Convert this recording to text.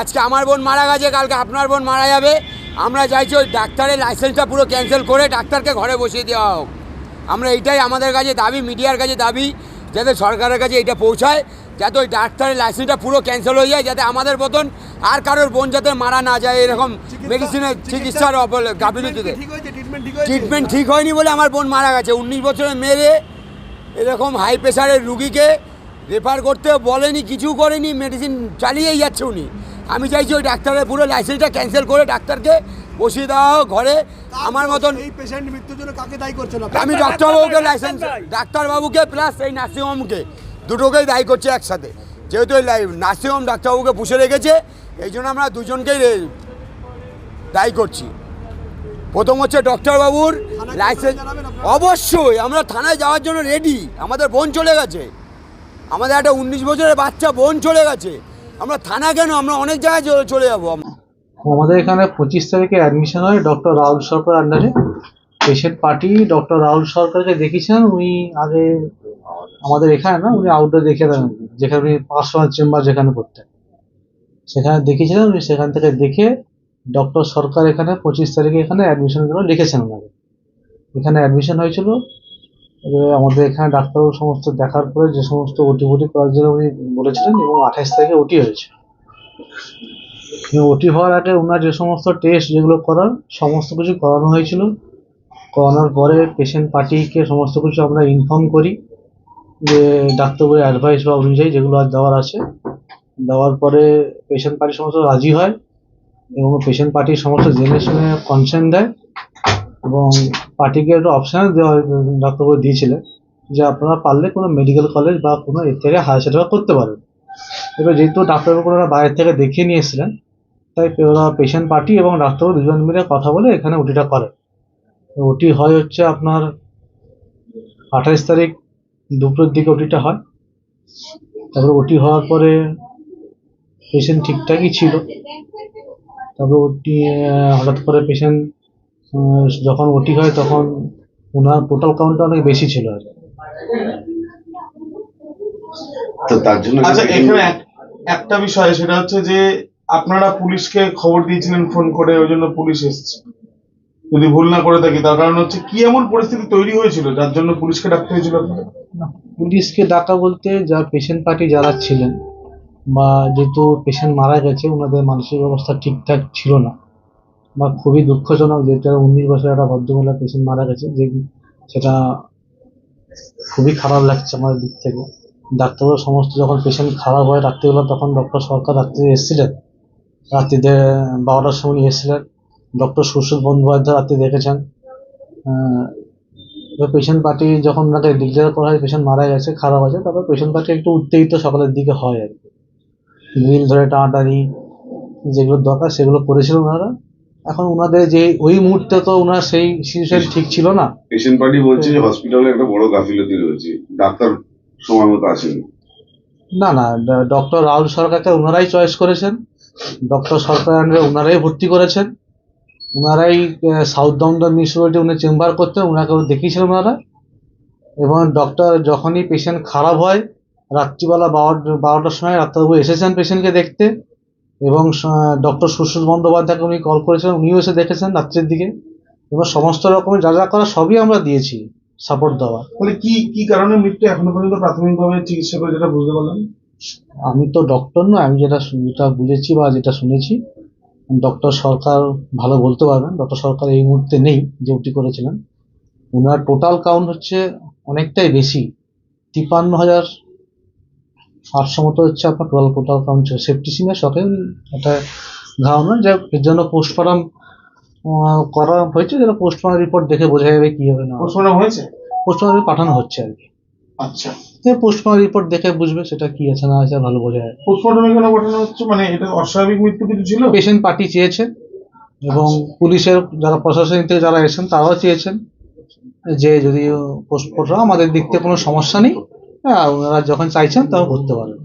আজকে আমার বোন মারা গেছে কালকে আপনার বোন মারা যাবে। আমরা চাইছি ওই ডাক্তারের লাইসেন্সটা পুরো ক্যান্সেল করে ডাক্তারকে ঘরে বসিয়ে দেওয়া হোক। আমরা এইটাই আমাদের কাছে দাবি মিডিয়ার কাছে দাবি যাতে সরকারের কাছে এটা পৌঁছায় যাতে ওই ডাক্তারের লাইসেন্সটা পুরো ক্যান্সেল হয়ে যায় যাতে আমাদের মতন আর কারোর বোন যাতে মারা না যায় এরকম মেডিসিনের চিকিৎসার গাফিলতিতে। ট্রিটমেন্ট ঠিক ট্রিটমেন্ট ঠিক হয়নি বলে আমার বোন মারা গেছে। উনিশ বছরের মেয়ে এরকম হাই প্রেশারের রুগীকে রেফার করতে বলেনি কিছু করেনি মেডিসিন চালিয়েই যাচ্ছে উনি। আমি চাইছি ওই ডাক্তারের পুরো লাইসেন্সটা ক্যান্সেল করে ডাক্তারকে বসিয়ে দাও ঘরে। আমার মতন এই পেশেন্ট মৃত্যুর জন্য কাকে দায়ী করছেন আমি ডাক্তারবাবুকে লাইসেন্স ডাক্তারবাবুকে প্লাস এই নার্সিংহোমকে। দুটোকেই দায়ী করছে একসাথে। যেহেতু এই লাই- নার্সিংহোম ডাক্তারবাবুকে পুষে রেখেছে এই জন্য আমরা দুজনকেই দায়ী করছি। প্রথম হচ্ছে ডক্টরবাবুর লাইসেন্স অবশ্যই আমরা থানায় যাওয়ার জন্য রেডি আমাদের বোন চলে গেছে। আমাদের একটা উনিশ বছরের বাচ্চা বোন চলে গেছে। আমরা থানা কেন? আমরা অনেক জায়গায় চলে- যাব। আমাদের এখানে পঁচিশ তারিখে অ্যাডমিশন হয় ডক্টর রাহুল সরকার আন্ডারে পেশেন্ট পার্টি ডক্টর রাহুল সরকারকে দেখিয়েছিলেন উনি আগে আমাদের এখানে না, উনি আউটডোর দেখে দেন, যেখানে উনি পার্সোনাল চেম্বার যেখানে করতেন। সেখানে দেখিয়েছিলেন উনি সেখান থেকে দেখে ডক্টর সরকার এখানে পঁচিশ তারিখে এখানে অ্যাডমিশনের জন্য লিখেছেন ওনাকে। এখানে অ্যাডমিশন হয়েছিল এবারে আমাদের এখানে ডাক্তারবাবু সমস্ত দেখার পরে যে সমস্ত ওটি ওটি করার জন্য উনি বলেছিলেন এবং আঠাশ তারিখে ওটি হয়েছে। ওটি হওয়ার আগে ওনার যে সমস্ত টেস্ট যেগুলো করার সমস্ত কিছু করানো হয়েছিল। করানোর পরে পেশেন্ট পার্টিকে সমস্ত কিছু আমরা ইনফর্ম করি যে ডাক্তারবাবুর অ্যাডভাইস বা অনুযায়ী যেগুলো আর দেওয়ার আছে। দেওয়ার পরে পেশেন্ট পার্টি সমস্ত রাজি হয় এবং পেশেন্ট পার্টি সমস্ত জেনে শুনে কনসেন্ট দেয় এবং পার্টিকে একটা অপশান দেওয়া ডাক্তারবাবু দিয়েছিলেন যে আপনারা পারলে কোনো মেডিকেল কলেজ বা কোনো এর থেকে হায়ার সেন্টার করতে পারেন। এবার যেহেতু ডাক্তারবাবু ওনারা বাইরে থেকে দেখিয়ে নিয়ে এসেছিলেন, তাই ওরা পেশেন্ট পার্টি এবং ডাক্তারবাবু দুজন মিলে কথা বলে এখানে ওটিটা করে ওটি হয় হচ্ছে আপনার আঠাইশ তারিখ দুপুরের দিকে ওটিটা হয়। তারপরে ওটি হওয়ার পরে পেশেন্ট ঠিকঠাকই ছিল। তারপরে ওটি হঠাৎ করে পেশেন্ট যখন ওটি হয় তখন ওনার টোটাল কাউন্টটা অনেক বেশি ছিল আর। তো তার জন্য আচ্ছা এখানে একটা বিষয় সেটা হচ্ছে যে আপনারা পুলিশকে খবর দিয়েছিলেন ফোন করে ওই জন্য পুলিশ এসেছে। যদি ভুল না করে থাকি তার কারণ হচ্ছে কি এমন পরিস্থিতি তৈরি হয়েছিল যার জন্য পুলিশকে ডাকতে হয়েছিল? পুলিশকে ডাকা বলতে যা পেশেন্ট পার্টি যারা ছিলেন বা যেহেতু পেশেন্ট মারা গেছে ওনাদের মানসিক অবস্থা ঠিকঠাক ছিল না। বা খুবই দুঃখজনক যেটা উনিশ বছরের একটা ভদ্রমহিলা পেশেন্ট মারা গেছে, যে সেটা খুবই খারাপ লাগছে আমাদের দিক থেকে। ডাক্তারবাবু সমস্ত যখন পেশেন্ট খারাপ হয়, রাত্রিবেলা তখন ডক্টর সরকার রাত্রে এসেছিলেন। রাত্রিতে বারোটার সময় এসেছিলেন। ডক্টর সুশীল বন্দ্যোপাধ্যায় রাত্রি দেখেছেন। পেশেন্ট পার্টি যখন ওনাকে ডিক্লেয়ার করা হয়, পেশেন্ট মারা গেছে, খারাপ আছে, তারপর পেশেন্ট পার্টি একটু উত্তেজিত সকালের দিকে হয় আর কি। গ্রিল ধরে টানাটানি যেগুলো দরকার সেগুলো করেছিল ওনারা। এখন ওনাদের যে ওই মুহূর্তে তো ওনার সেই সিচুয়েশন ঠিক ছিল না। পেশেন্ট পার্টি বলছে যে হসপিটালে একটা বড় গাফিলতি রয়েছে ডাক্তার সময় মতো আসেনি। না না ডক্টর রাহুল সরকারকে ওনারাই চয়েস করেছেন। ডক্টর সরকার ওনারাই ভর্তি করেছেন। ওনারাই সাউথ দমদম মিউনিসিপ্যালিটি উনি চেম্বার করতেন ওনাকে দেখিয়েছিলেন ওনারা। এবং ডক্টর যখনই পেশেন্ট খারাপ হয় রাত্রিবেলা বারো বারোটার সময় ডাক্তারবাবু এসেছেন পেশেন্টকে দেখতে এবং ডক্টর সুশীল বন্দ্যোপাধ্যায়কে উনি কল করেছিলেন উনিও এসে দেখেছেন রাত্রের দিকে। এবং সমস্ত রকমের যা যা করা সবই আমরা দিয়েছি সাপোর্ট দেওয়া। তাহলে কি কি কারণে মৃত্যু এখনও পর্যন্ত প্রাথমিকভাবে চিকিৎসা করে যেটা বুঝতে পারলাম? আমি তো ডক্টর নয় আমি যেটা যেটা বুঝেছি বা যেটা শুনেছি ডক্টর সরকার ভালো বলতে পারবেন ডক্টর সরকার এই মুহূর্তে নেই যে ওটি করেছিলেন। ওনার টোটাল কাউন্ট হচ্ছে অনেকটাই বেশি তিপ্পান্ন হাজার আটশো মতো হচ্ছে আপনার টোটাল টোটাল কাউন্ট ছিল সেপ্টিসিনের শখে একটা ধারণা যে এর জন্য পোস্টমর্টম করা হয়েছে যেটা পোস্টমর্টম রিপোর্ট দেখে বোঝা যাবে কি হবে না পোস্টমর্টম হয়েছে? পোস্টমর্টম পাঠানো হচ্ছে আর কি। আচ্ছা। পোস্টমর্টম রিপোর্ট দেখে বুঝবে সেটা কি আছে না আছে ভালো বোঝা যাবে। পোস্টমর্টমে কেন ঘটানো হচ্ছে মানে এটা অস্বাভাবিক মৃত্যু কিছু ছিল? পেশেন্ট পার্টি চেয়েছেন এবং পুলিশের যারা প্রশাসনিক থেকে যারা এসেছেন তারাও চেয়েছেন যে যদি পোস্টমর্টম আমাদের দিক থেকে কোনো সমস্যা নেই হ্যাঁ ওনারা যখন চাইছেন তখন করতে পারেন